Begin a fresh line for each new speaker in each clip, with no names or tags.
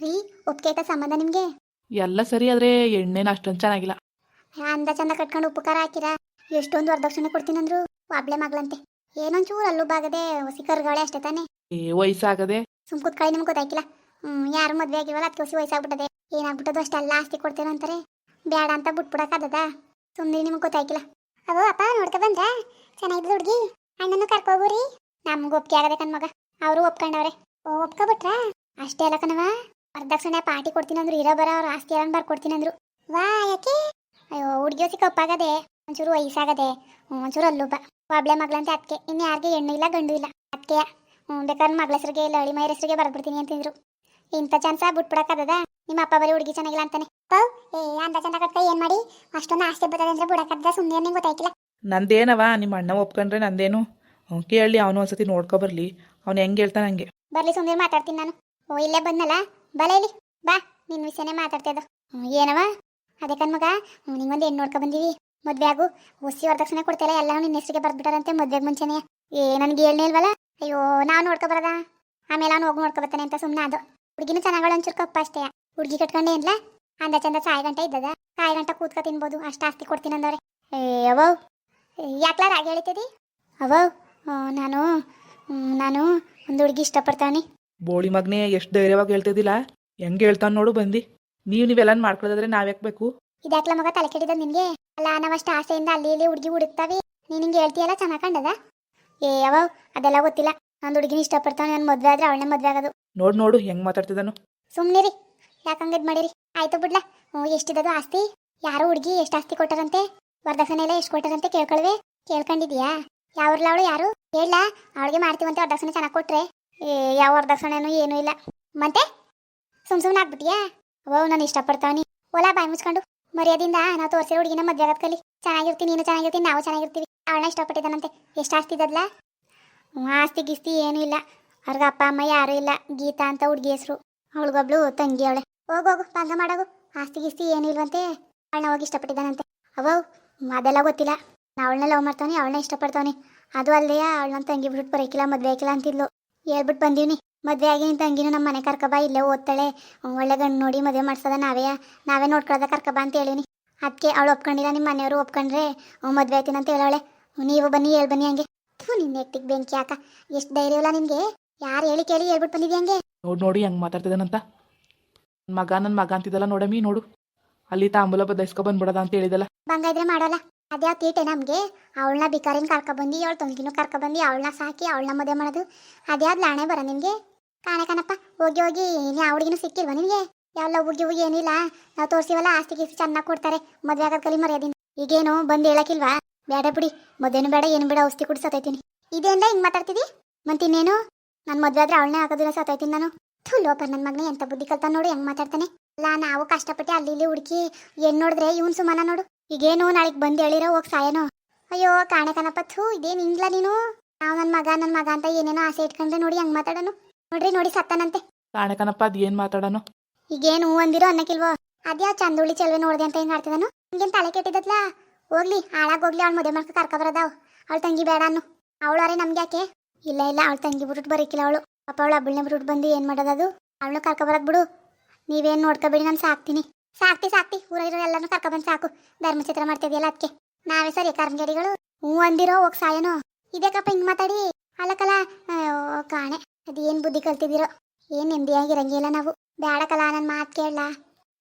ರೀ ಆಯ್ತಾ ಸಂಬಂಧ ನಿಮಗೆ?
ಎಲ್ಲ ಸರಿ ಆದ್ರೆ ಎಣ್ಣೆನ ಅಷ್ಟೊಂದು ಚೆನ್ನಾಗಿಲ್ಲ.
ಅಂದ ಚಂದ ಕಟ್ಕೊಂಡು ಉಪಕಾರ ಹಾಕಿರ ಎಷ್ಟೊಂದು ವರದಕ್ಷಿಣೆ ಕೊಡ್ತೀನಂದ್ರು ಒಬ್ಳೆ ಮಗಳಂತೆ. ಏನೊಂಚೂರು ಅಲ್ಲೂ ಬಾಗದೆ ಹೊಸಿ ಕರ್ಗಳೇ ಅಷ್ಟೇ ತಾನೆ?
ಏ ವಯಸ್ಸಾಗದೆ.
ಸುಮ್ ಕೂತ್ಕೊಳ್ಳಿ ನಿಮ್ಗೆ ಗೊತ್ತಾಯ್ಕಿಲ್ಲ. ಹ್ಮ್ ಯಾರು ಮದ್ವೆ ಆಗಿವಲ್ಲ ಅದಕ್ಕೆ ಹೊಸಿ ವಯಸ್ಸಾಗ್ಬಿಟ್ಟದೆ. ಏನಾಗ್ಬಿಟ್ಟದು ಅಷ್ಟೆಲ್ಲ ಆಸ್ತಿ ಕೊಡ್ತೇನೆ ಅಂತಾರೆ. ಬೇಡ ಅಂತ ಬಿಟ್ಬಿಡಕ್ಕಾಗದ ಸುಮ್ಮನೆ ನಿಮ್ಗೆ ಗೊತ್ತಾಯ್ಕಿಲ್ಲ. ಅದು ಅಪ್ಪ ನೋಡ್ಕೊ ಬಂದ್ರ? ಚೆನ್ನಾಗಿದ್ದು ಹುಡುಗಿ? ಅಣ್ಣನ್ನು ಕರ್ಕೋಗುರಿ ನಮ್ಗೆ ಒಪ್ಪಿಗೆ ಆಗದೆ ಕಣ್ಮಗ. ಅವರು ಒಪ್ಕೊಂಡವ್ರೆ. ಓ ಒಪ್ಕೊಬಿಟ್ರಾ? ಅಷ್ಟೇ ಅಲ್ಲ ಕಣವ ವರದಕ್ಷಿಣೆ ಪಾರ್ಟಿ ಕೊಡ್ತೀನಂದ್ರು ಇರೋ ಬರೋ ಅವ್ರ ಆಸ್ತಿ ಎಲ್ಲ ಬರ್ಕೊಡ್ತೀನಿ ಅಂದ್ರು ವಾ ಯಾಕೆ? ಅಯ್ಯೋ ಹುಡುಗಿಯೋಸಿ ಕಪ್ಪಾಗದೆ ಒಂಚೂರು ವಯಸ್ಸಾಗದೆ ಒಂಚೂರು ಅಲ್ಲೊಬ್ಬ ಪ್ರಾಬ್ಲಮ್ ಒಬ್ಳೆ ಮಗಳಂತೆ ಅದಕ್ಕೆ ಇನ್ನು ಯಾರಿಗೆ ಹೆಣ್ಣು ಇಲ್ಲ ಗಂಡು ಇಲ್ಲ. ಅದಕ್ಕೆ ಹ್ಞೂ ಬೇಕಾದ್ರೆ ಮಗಳ ಹೆಸ್ರಿಗೆ ಇಲ್ಲ ಅಳಿ ಮೈರ ಹೆಸರಿಗೆ ಬರ್ಬಿಡ್ತೀನಿ ಅಂತಿದ್ರು. ಇಂಥ ಚಾನ್ಸ ಬಿಟ್ಬಿಡಕ್ಕದ ನಿಮ್ಮ ಅಪ್ಪ ಬರೀ ಹುಡುಗಿ ಚೆನ್ನಾಗಿಲ್ಲ ಅಂತಾನೆ. ಪೌ ಏ ಅಂತ ಚಂದ ಕಟ್ಕ ಏನ್ ಮಾಡಿ? ಅಷ್ಟೊಂದು ಆಸ್ತಿ ಬರ್ತದೆ ಅಂದ್ರೆ ಬಿಡಕ್ಕದ ಸುಮ್ಮನೆ ನಿಂಗೆ ಗೊತ್ತಾಯ್ತಿಲ್ಲ
ನಂದೇನವ ನಿಮ್ಮ ಅಣ್ಣ ಒಪ್ಕೊಂಡ್ರೆ ನಂದೇನು? ಕೇಳಿ ಅವನು ಒಂದ್ಸತಿ ನೋಡ್ಕೊ ಬರ್ಲಿ. ಅವ್ನು ಹೆಂಗೆ ಹೇಳ್ತಾನೆ ಹಂಗೆ.
ಬರ್ಲಿ ಸುಮ್ಮನೆ ಮಾತಾಡ್ತೀನಿ ನಾನು. ಓ ಇಲ್ಲೇ ಬಂದ್ನಲ್ಲ? ಬಲ ಇಲ್ಲಿ ಬಾ ನಿನ್ನ ವಿಷಯನೇ ಮಾತಾಡ್ತಿದ್ದು ಏನವ? ಅದೇ ಕಣ್ಮಗ ಮಗ ನಿಂಗೊಂದು ಹೆಣ್ಣು ನೋಡ್ಕೊ ಬಂದೀವಿ. ಮದ್ವೆ ಆಗು, ಒಸಿ ವರದಕ್ಷಿಣೆ ಕೊಡ್ತಿಲ್ಲ ಎಲ್ಲ ನಿನ್ನ ಹೆಸರಿಗೆ ಬರ್ದ್ಬಿಟ್ಟಾರಂತೆ ಮದ್ವೆಗೆ ಮುಂಚೆನೆ. ಏ, ನನಗೆ ಹೇಳ್ನೇ ಇಲ್ವಲ್ಲ? ಅಯ್ಯೋ ನಾವು ನೋಡ್ಕೊ ಬರದ? ಆಮೇಲೆ ಅವ್ನು ಹೋಗಿ ನೋಡ್ಕೊ ಬರ್ತಾನೆ ಅಂತ ಸುಮ್ಮನೆ ಅದು ಹುಡುಗಿನೂ ಚೆನ್ನಾಗಳು ಒಂಚೂರು ಕಪ್ಪ ಅಷ್ಟೇ. ಹುಡುಗಿ ಕಟ್ಕೊಂಡೆ ಇಲ್ಲ ಅಂದ ಚಂದ ಸಾಯಿ ಗಂಟೆ ಇದ್ದದ. ಸಾಯಿ ಗಂಟೆ ಕೂತ್ಕೊ ತಿನ್ಬೋದು, ಅಷ್ಟು ಆಸ್ತಿ ಕೊಡ್ತೀನಿ ಅಂದವ್ರೆ. ಏ ಅವೋ ಯಾಕ್ಲ ಆಗ ಹೇಳ್ತಿದಿ ಅವೋ ನಾನು ನಾನು ಒಂದು ಹುಡುಗಿ ಇಷ್ಟಪಡ್ತಾನೆ.
ಬೋಳಿ ಮಗನೇ ಎಷ್ಟು ಧೈರ್ಯವಾಗಿ ಹೇಳ್ತಿದ್ದಿಲ್ಲ? ಹೆಂಗ್ ಹೇಳ್ತಾನೆ ನೋಡು ಬಂದು. ನೀವು ನೀವೆಲ್ಲ ಮಾಡ್ಕೊಳ್ಳೋದಾದ್ರೆ ನಾವ್ಯಾಕೆ ಬೇಕು?
ಇದ್ಯಾಕ್ಲ ಮಗ ತಲೆ ಕೆಡಿದ ನಿನ್ಗೆ? ಅಲ್ಲ ನಾವಷ್ಟು ಆಸೆಯಿಂದ ಅಲ್ಲಿ ಇಲ್ಲಿ ಹುಡುಗಿ ಹುಡುಕ್ತಾವಿ. ನೀನ್ ಹಿಂಗೆ ಹೇಳ್ತೀಯಲ್ಲ ಚೆನ್ನಾಗ್ ಕಂಡದ? ಏ ಯಾವ ಅದೆಲ್ಲ ಗೊತ್ತಿಲ್ಲ. ನಂದು ಹುಡುಗಿನ ಇಷ್ಟಪಡ್ತಾನೆ ನಾನು ಮದ್ವೆ ಆದ್ರೆ ಅವಳನ್ನೇ ಮದ್ವೆ ಆಗೋದು.
ನೋಡು ನೋಡು ಹೆಂಗೆ ಮಾತಾಡ್ತಿದ್ದಾನು.
ಸುಮ್ನಿರಿ. ಯಾಕಂಗ್ ಇದ್ ಮಾಡಿರಿ? ಆಯ್ತು ಬಿಡ್ಲಾ. ಹ್ಞೂ ಎಷ್ಟಿದದು ಆಸ್ತಿ. ಯಾರು ಹುಡುಗಿ ಎಷ್ಟು ಆಸ್ತಿ ಕೊಟ್ಟಾರಂತೆ? ವರದಕ್ಷಿಣೆ ಎಲ್ಲ ಎಷ್ಟು ಕೊಟ್ಟಾರಂತೆ ಕೇಳ್ಕೊಳ್ವೆ. ಕೇಳ್ಕೊಂಡಿದ್ಯಾ ಯಾವ್ರಲ್ಲ ಅವಳು ಯಾರು? ಹೇಳ. ಅವಳಿಗೆ ಮಾಡ್ತೀವಂತೆ ವರದಕ್ಷಿಣೆ ಚೆನ್ನಾಗಿ ಕೊಟ್ರೆ. ಏ, ಯಾವ ವರದಕ್ಷಿಣೆನೂ ಏನೂ ಇಲ್ಲ. ಮತ್ತೆ? ಸುಮ್ ಸುಮ್ಮನೆ ಆಗ್ಬಿಟ್ಟಿಯಾ? ಓ, ನಾನು ಇಷ್ಟಪಡ್ತಾವನಿ. ಓಲಾ ಬಾಯಿ ಮುಚ್ಕೊಂಡು. ಮರ್ಯಾದಿಂದ ನಾವು ತೋರಿಸಿರೋ ಹುಡುಗಿನ ಮದ್ವೆ ಆಗತ್ ಕಲಿ. ಚೆನ್ನಾಗಿರ್ತೀನಿ ನೀನು ಚೆನ್ನಾಗಿರ್ತೀನಿ ನಾವು ಚೆನ್ನಾಗಿರ್ತೀವಿ. ಅವಳನ್ನ ಇಷ್ಟಪಟ್ಟಿದ್ದಾನಂತೆ. ಎಷ್ಟು ಆಸ್ತಿ ಇದ್ದದ್ಲ? ಆಸ್ತಿ ಗಿಸ್ತಿ ಏನೂ ಇಲ್ಲ. ಅವ್ರಿಗೆ ಅಪ್ಪ, ಅಮ್ಮ ಯಾರೂ ಇಲ್ಲ. ಗೀತಾ ಅಂತ ಹುಡುಗಿ ಹೆಸರು. ಅವಳಿಗೊಬ್ಳು ತಂಗಿ ಅವಳೆ. ಹೋಗೋಗು ಬಂದ ಮಾಡೋಗು. ಆಸ್ತಿ ಗಿಸ್ತಿ ಏನೂ ಇಲ್ವಂತೆ. ಅವಳನ್ನ ಹೋಗಿ ಇಷ್ಟಪಟ್ಟಿದ್ದಾನಂತೆ. ಅವೋ, ಅದೆಲ್ಲ ಗೊತ್ತಿಲ್ಲ. ಅವಳನ್ನ ಲವ್ ಮಾಡ್ತಾನೆ ಅವಳನ್ನ ಇಷ್ಟಪಡ್ತಾನೆ ಅದು ಅಲ್ಲದೆ ಅವಳನ್ನ ತಂಗಿ ಬಿಟ್ಬಿಟ್ಟು ಬರೋಕಿಲ್ಲ ಮದುವೆ ಆಯ್ಕಿಲ್ಲ ಅಂತಿದ್ಲು. ಹೇಳ್ಬಿಟ್ಟು ಬಂದೀವಿ ಮದುವೆ ಆಗಿ ನಿನ್ ತಂಗಿನೂ ನಮ್ಮ ಮನೆ ಕರ್ಕಬ ಇಲ್ಲೇ ಓದ್ತಾಳೆ. ಒಳ್ಳೆ ಗಂಡು ನೋಡಿ ಮದುವೆ ಮಾಡ್ಸೋದ ನಾವೇ. ನಾವೇ ನೋಡ್ಕೊಳ್ಳೋದ ಕರ್ಕಬ ಅಂತ ಹೇಳಿನಿ ಅದಕ್ಕೆ ಅವಳು ಒಪ್ಕೊಂಡಿಲ್ಲ ನಿಮ್ಮ ಮನೆಯವರು ಒಪ್ಕೊಂಡ್ರೆ. ಅವ್ನು ಮದ್ವೆ ಆಯ್ತೀನಿ ಅಂತ ಹೇಳೋಳೆ ನೀವು ಬನ್ನಿ ಹೇಳಿ ಬನ್ನಿ ಹಂಗೆ. ಥೂ ನಿನ್ನ ಎಟ್ಟಿಗೆ ಬೆಂಕಿ ಹಾಕ. ಎಷ್ಟು ಧೈರ್ಯ ಇಲ್ಲ ನಿಮಗೆ. ಯಾರು ಹೇಳಿ ಕೇಳಿ ಹೇಳ್ಬಿಟ್ಟು ಬಂದಿದ್ಯಾ ಹಂಗೆ?
ನೋಡು ನೋಡಿ ಹಂಗೆ ಮಾತಾಡ್ತಿದ್ದಾನಂತ ನನ್ನ ಮಗ ನನ್ನ ಮಗ ಅಂತಿದ್ದಲ್ಲ ನೋಡಮ್ಮಿ ನೋಡು. ಅಲ್ಲಿ ತಾಂಬೂಲ ಬದಲಾಯಿಸ್ಕೊ ಬಂದ್ಬಿಡೋದ ಅಂತ ಹೇಳಿದಲ್ಲ.
ಬಂಗಾಯಿದ್ರೆ ಮಾಡೋಲ್ಲ. ಅದ್ಯಾವ ತೀಟೆ ನಮಗೆ? ಅವಳನ್ನ ಬಿಕಾರಿನ ಕರ್ಕೊಬಂದು, ಅವಳ ತಂಗಿನೂ ಕರ್ಕೊಬಂದು ಅವಳನ್ನ ಸಾಕಿ ಅವಳನ್ನ ಮದುವೆ ಮಾಡೋದು. ಅದ್ಯಾವ್ದು ಲಾಣೆ ಬರ ನಿಮಗೆ? ಕಾಣೆ ಕಾಣಪ್ಪ, ಹೋಗಿ ಹೋಗಿ ಏನೇ ಆ ಹುಡುಗಿನೂ ನಿಮಗೆ? ಯಾವ ಲವ್ಗೆ ಹೋಗಿ ಏನಿಲ್ಲ. ನಾವು ತೋರಿಸಿವಲ್ಲ ಆಸ್ತಿ ಗೀಸ್ತಿ ಚೆನ್ನಾಗಿ ಕೊಡ್ತಾರೆ. ಮದುವೆ ಆಗೋದ್ ಕಲಿ ಮರ್ಯಾದಿಂದ ಈಗೇನು ಬಂದು ಹೇಳಕ್ಕಿಲ್ವಾ? ಬೇಡ ಬಿಡಿ, ಮದುವೆನೂ ಬೇಡ ಏನು ಬೇಡ ಔಷಧಿ ಕುಡಿ ಸತ್ತೈತೀನಿ ಇದೆಂದ ಹಿಂಗೆ ಮಾತಾಡ್ತಿದಿ? ಮಂತಿನೇನು ನಾನು ಮದುವೆ ಆದ್ರೆ ಅವಳನ್ನೇ ಆಗೋದಿಲ್ಲ ಸತ್ತೈತೀನಿ ನಾನು. ಥೂ ಲೋಪರ್ ನನ್ನ ಮಗನೇ ಎಂಥ ಬುದ್ಧಿ ಕಲ್ತಾನ ನೋಡು, ಹೆಂಗೆ ಮಾತಾಡ್ತಾನೆ. ಅಲ್ಲ, ನಾವು ಕಷ್ಟಪಟ್ಟು ಅಲ್ಲಿ ಇಲ್ಲಿ ಹುಡುಕಿ, ಏನು ನೋಡಿದ್ರೆ, ಇವನು ಸುಮಾನ ನೋಡು. ಈಗೇನು ನಾಳೆಗ್ ಬಂದ್ ಹೇಳಿರೋ ಹೋಗ್ ಸಾಯನೋ? ಅಯ್ಯೋ ಕಾಣೆ ಕಣಪ್ಪ ಥೂ ಇದೇನು ಹಿಂಗ್ಲ ನೀನು? ನಾವು ನನ್ನ ಮಗ ನನ್ನ ಮಗ ಅಂತ ಏನೇನೋ ಆಸೆ ಇಟ್ಕೊಂಡ್ರೆ ನೋಡಿ ಹಂಗ್ ಮಾತಾಡೋನು. ನೋಡ್ರಿ ನೋಡಿ ಸತ್ತನಂತೆ.
ಕಾಣೆ ಕಣಪ್ಪ ಅದು ಏನ್ ಮಾತಾಡೋನು?
ಈಗೇನು ಅಂದಿರೋ ಅನ್ನಕಿಲ್ವೋ ಅದ್ಯಾವ ಚಂದುಳಿ ಚೆಲ್ವೆ ನೋಡ್ದೆ ಅಂತ ಹಿಂಗ್ ಆಡ್ತಿದಾನು ಹಿಂಗೇನ್ ತಲೆ ಕೆಟ್ಟಿದ್ದತ್ಲ ಹೋಗ್ಲಿ ಹಾಳಾಗ್ ಹೋಗ್ಲಿ ಅವ್ಳ ಮದುವೆ ಮಾಡ್ಕ ಕರ್ಕ ಬರದಾವ್. ಅವಳ ತಂಗಿ ಬೇಡ ಅನ್ನು. ಅವಳಾರೆ ನಮ್ಗೆ ಯಾಕೆ? ಇಲ್ಲ ಇಲ್ಲ ಅವಳ ತಂಗಿ ಬಿಟ್ಬಿಟ್ಟು ಬರೀಕಿಲ್ಲ ಅವಳು. ಪಾಪ ಅವಳು ಅಬ್ಬಳನೆ ಬಿಟ್ಬಿಟ್ಟು ಬಂದು ಏನ್ ಮಾಡೋದದು ಅವಳು ಕರ್ಕ ಬರೋದ್ ಬಿಡು. ನೀವೇನ್ ನೋಡ್ಕೋಬೇಡಿ ನಾನು ಸಾಕ್ತೀನಿ. ಸಾಕ್ತಿ ಸಾಕ್ತಿ. ಊರಿರೋ ಎಲ್ಲಾನು ಕರ್ಕೊಬಂದು ಸಾಕು. ಧರ್ಮಚಿತ್ರ ಮಾಡ್ತಿದ್ಯಲ್ಲ ಅದಕ್ಕೆ ನಾವೇ ಸರಿ ಕರ್ಮಜಡಿಗಳು ಹ್ಞೂ ಅಂದಿರೋ ಹೋಗ್ ಸಾಯನೋ. ಇದೇಕಪ್ಪ ಹಿಂಗ್ ಮಾತಾಡಿ. ಅಲ್ಲಕಲ ಕಾಣೆ. ಅದೇನ್ ಬುದ್ಧಿ ಕಲ್ತಿದಿರೋ ಏನ್ ನೆಮ್ಮದಿಯಾಗಿರಂಗಿಲ್ಲ ನಾವು. ಬೇಡಕಲ ನನ್ನ ಮಾತು ಕೇಳಲ್ಲ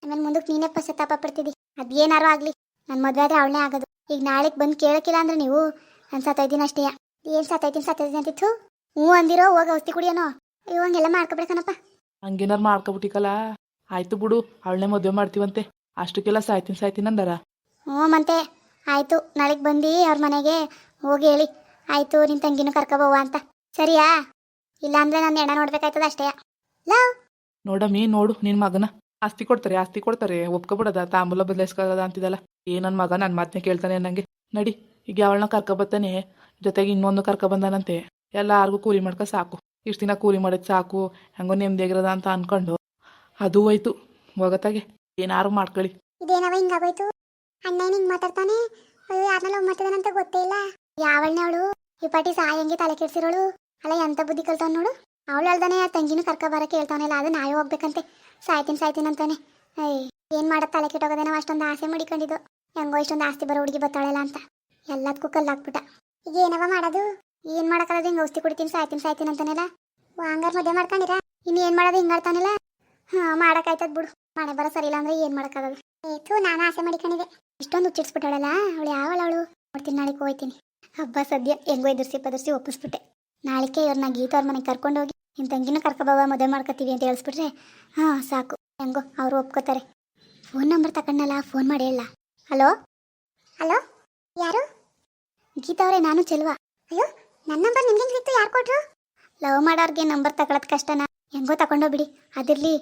ಆಮೇಲೆ ಮುಂದಕ್ಕೆ ನೀನೇ ಪಶ್ಚಾತ್ತಾಪ ಪಡ್ತಿದ್ದಿ. ಅದೇನಾರು ಆಗ್ಲಿ. ನನ್ನ ಮದ್ವೆ ಆದ್ರೆ ಅವಳೇ ಆಗೋದು. ಈಗ ನಾಳೆಗ್ ಬಂದು ಕೇಳಕ್ಕಿಲ್ಲ ಅಂದ್ರೆ ನೀವು? ನಾನು ಸತ್ತೈದಿನ ಅಷ್ಟೇ. ಏನ್ ಸತ್ತೈತೀನಿ ಸತ್ತೈದಿನ ಅಂತಿತ್ತು? ಹ್ಞೂ ಅಂದಿರೋ ಹೋಗಿ ಔಷಧಿ ಕುಡಿಯನೋ. ಎಲ್ಲ ಮಾಡ್ಕೊಬೇಕನಪ್ಪ
ಹಂಗೇನಾರು ಮಾಡ್ಕೊಬಿಟ್ಟಿಕಲ್ಲ ಆಯ್ತು ಬಿಡು ಅವಳನ್ನೇ ಮದುವೆ ಮಾಡ್ತೀವಂತೆ. ಅಷ್ಟಕ್ಕೆಲ್ಲ ಸಾಯ್ತೀನಿ ಸಾಯ್ತೀನಿ ಅಂದಾರ.
ಹ್ಞೂ ಮತ್ತೆ ಆಯ್ತು ನಾಳೆಗೆ ಬಂದು ಅವ್ರ ಮನೆಗೆ ಹೋಗಿ ಹೇಳಿ. ಆಯ್ತು ನಿನ್ ತಂಗಿನೂ ಕರ್ಕೊಬೋವ ಅಂತ. ಸರಿಯಾ? ಇಲ್ಲಾಂದ್ರೆ ನಾನು ಎಣ ನೋಡ್ಬೇಕಾಯ್ತದ ಅಷ್ಟೇ. ಲವ್.
ನೋಡಮ್ಮಿ ನೋಡು ನಿನ್ ಮಗನ. ಆಸ್ತಿ ಕೊಡ್ತಾರೆ ಆಸ್ತಿ ಕೊಡ್ತಾರೆ. ಒಪ್ಕೊಬಿಡದ ತಾಂಬೂಲ ಬದಲಾಯಿಸ್ಕೊಳ್ಳೋದ ಅಂತಿದಲ್ಲ. ಏ ನನ್ನ ಮಗ ನನ್ನ ಮಾತನೇ ಕೇಳ್ತಾನೆ ನಂಗೆ ನಡಿ ಈಗ ಅವಳನ್ನ ಕರ್ಕೊಬತ್ತಾನೆ ಜೊತೆಗೆ ಇನ್ನೊಂದು ಕರ್ಕೊಬಂದಾನಂತೆ ಎಲ್ಲಾರ್ಗೂ ಕೂಲಿ ಮಾಡ್ಕ ಸಾಕು. ಇಷ್ಟು ದಿನ ಕೂಲಿ ಮಾಡಿದ್ ಸಾಕು ಹೆಂಗೋ ನೆಮ್ಮದಿಯಾಗಿರೋದ ಅಂತ ಅನ್ಕೊಂಡು. ಅದು ಹೋಯ್ತು. ಹೋಗತ್ತಾಗೆ. ಏನಾರು ಮಾಡ್ಕೊಳ್ಳಿ
ಇದೇನವ ಹಿಂಗಾಗೋಯ್ತು? ಅಣ್ಣ ಹಿಂಗ್ ಮಾತಾಡ್ತಾನೆ? ಅಯ್ಯೋ ಗೊತ್ತೇ ಇಲ್ಲ. ಯಾವಳ್ನೆ ಅವಳು? ಈ ಪಾಟಿ ಸಾಯಂಗೆ ತಲೆ ಕೆಡ್ಸಿರೋಳು. ಅಲ್ಲ, ಎಂತ ಬುದ್ಧಿ ಕಲ್ತಾನ ನೋಡು. ಅವಳು ಹೇಳ್ದಾನೆ ಆ ತಂಗಿನೂ ಕರ್ಕ ಬರಕ್ಕೆ ಹೇಳ್ತಾವನೆಲ್ಲ ಅದು ನಾವೇ ಹೋಗ್ಬೇಕಂತೆ. ಸಾಯ್ತೀನಿ ಸಾಯ್ತೀನಿ ಅಂತಾನೆ. ಏಯ್, ಏನ್ ಮಾಡ ತಲೆ ಕೆಟ್ಟೋಗದೆ ಅಷ್ಟೊಂದು ಆಸೆ ಮಾಡಿಕೊಂಡಿದ್ದು. ಹೆಂಗೋ ಇಷ್ಟೊಂದು ಆಸ್ತಿ ಬರೋ ಹುಡುಗಿ ಬತ್ತಾಳಲ್ಲ ಅಂತ. ಎಲ್ಲದಕ್ಕೂ ಕಲ್ಲಾಕ್ಬಿಟ್ಟ. ಈಗ ಏನವ ಮಾಡೋದು? ಏನ್ ಮಾಡೋಕ್ಕಲ್ಲ ಹಿಂಗ ಔಷಧಿ ಕುಡಿತೀನಿ, ಸಾಯ್ತೀನಿ ಸಾಯ್ತೀನಿ ಅಂತಾನೆಲ್ಲ ಹಂಗಾರ್ ಮದುವೆ ಮಾಡ್ಕೊಂಡಿರ? ಇನ್ನು ಏನ್ ಮಾಡೋದು? ಹಿಂಗಾಡ್ತಾನೆಲ್ಲ ಹಾಂ ಮಾಡೋಕ್ಕಾಯ್ತದ ಬಿಡು. ಬರೋ ಸರಿ ಇಲ್ಲ ಅಂದ್ರೆ ಏನು ಮಾಡೋಕ್ಕಾಗಲ್ಲ ಏತು ನಾನು ಆಸೆ ಮಾಡಿಕೊಂಡಿದ್ದೆ ಇಷ್ಟೊಂದು ಹುಚ್ಚಿಡ್ಸ್ಬಿಟ್ಟಾಳಲ್ಲ ಅವಳು ಯಾವಳ ಅವಳು? ನೋಡ್ತೀನಿ ನಾಳೆ ಹೋಯ್ತೀನಿ. ಹಬ್ಬ ಸದ್ಯ ಹೆಂಗೋ ಎದುರ್ಸಿ ಪದರ್ಸಿ ಒಪ್ಪಿಸ್ಬಿಟ್ಟೆ. ನಾಳೆಗೆ ಇವ್ರನ್ನ ಗೀತವ್ರ ಮನೆಗೆ ಕರ್ಕೊಂಡೋಗಿ ತಂಗಿನ ತಂಗಿನೂ ಕರ್ಕೊಬವ, ಮದುವೆ ಮಾಡ್ಕೊತೀವಿ ಅಂತ ಹೇಳಿಸ್ಬಿಟ್ರೆ, ಹಾಂ, ಸಾಕು. ಹೆಂಗೋ ಅವರು ಒಪ್ಕೋತಾರೆ. ಫೋನ್ ನಂಬರ್ ತಗೊಂಡಲ್ಲ ಫೋನ್ ಮಾಡಿ ಹೇಳ ಹಲೋ? ಹಲೋ? ಯಾರು? ಗೀತಾ ಅವರೇ, ನಾನು ಚೆಲ್ವಾ. ಅಯ್ಯೋ ನನ್ನ ನಂಬರ್ ನಿಮ್ಗೆ ಸಿಕ್ತು? ಯಾರು ಕೊಟ್ರು? ಲವ್ ಮಾಡೋರ್ಗೆ ನಂಬರ್ ತಗೊಳೋದು ಕಷ್ಟನಾ ಹೆಂಗೋ ತಗೊಂಡೋಗ್ಬಿಡಿ. ಅದಿರ್ಲಿ.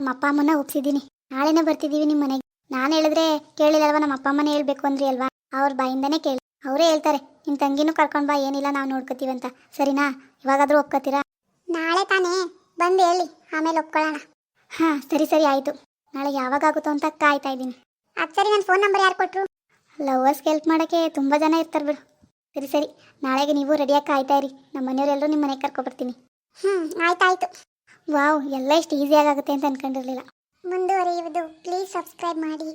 ನಮ್ಮ ಅಪ್ಪ ಅಮ್ಮನ ಒಪ್ಸಿದ್ದೀನಿ. ನಾಳೆನೇ ಬರ್ತಿದ್ದೀವಿ ನಿಮ್ಮ ಮನೆಗೆ. ನಾನು ಹೇಳಿದ್ರೆ ಕೇಳಿಲ್ಲಲ್ವಾ ನಮ್ಮ ಅಪ್ಪ ಅಮ್ಮನೇ ಹೇಳ್ಬೇಕು ಅಂದ್ರಿ ಅಲ್ವಾ? ಅವ್ರ ಬಾಯಿಂದನೇ ಕೇಳಿ. ಅವರೇ ಹೇಳ್ತಾರೆ ನಿನ್ನ ತಂಗಿನೂ ಕರ್ಕೊಂಡು ಬಾ ಏನಿಲ್ಲ ನಾವು ನೋಡ್ಕೋತೀವಿ ಅಂತ. ಸರಿನಾ? ಇವಾಗಾದರೂ ಒಪ್ಕೋತೀರಾ? ನಾಳೆ ತಾನೇ. ಬಂದು ಹೇಳಿ. ಆಮೇಲೆ ಒಪ್ಕೊಳ್ಳೋಣ ಹಾಂ ಸರಿ ಸರಿ ಆಯಿತು. ನಾಳೆ ಯಾವಾಗ ಆಗುತ್ತೋ ಅಂತ ಕಾಯ್ತಾ ಇದ್ದೀನಿ. ಅದು ಸರಿ ನನ್ನ ಫೋನ್ ನಂಬರ್ ಯಾರು ಕೊಟ್ಟರು ಲವರ್ಸ್ಗೆ ಹೆಲ್ಪ್ ಮಾಡೋಕ್ಕೆ ತುಂಬ ಜನ ಇರ್ತಾರೆ ಬಿಡು. ಸರಿ ಸರಿ. ನಾಳೆಗೆ ನೀವು ರೆಡಿಯಾಗಿ ಕಾಯ್ತಾ ಇರಿ. ನಮ್ಮ ಮನೆಯವರೆಲ್ಲರೂ ನಿಮ್ಮ ಮನೆಗೆ ಕರ್ಕೊಬರ್ತೀನಿ. ಹ್ಞೂ ಆಯ್ತಾಯ್ತು. ವಾವ್ ಎಲ್ಲ ಇಷ್ಟು ಈಸಿಯಾಗಿ ಆಗುತ್ತೆ ಅಂತ ಅನ್ಕೊಂಡಿರಲಿಲ್ಲ. ಮುಂದುವರಿಯುವುದು ಪ್ಲೀಸ್ ಸಬ್ಸ್ಕ್ರೈಬ್ ಮಾಡಿ.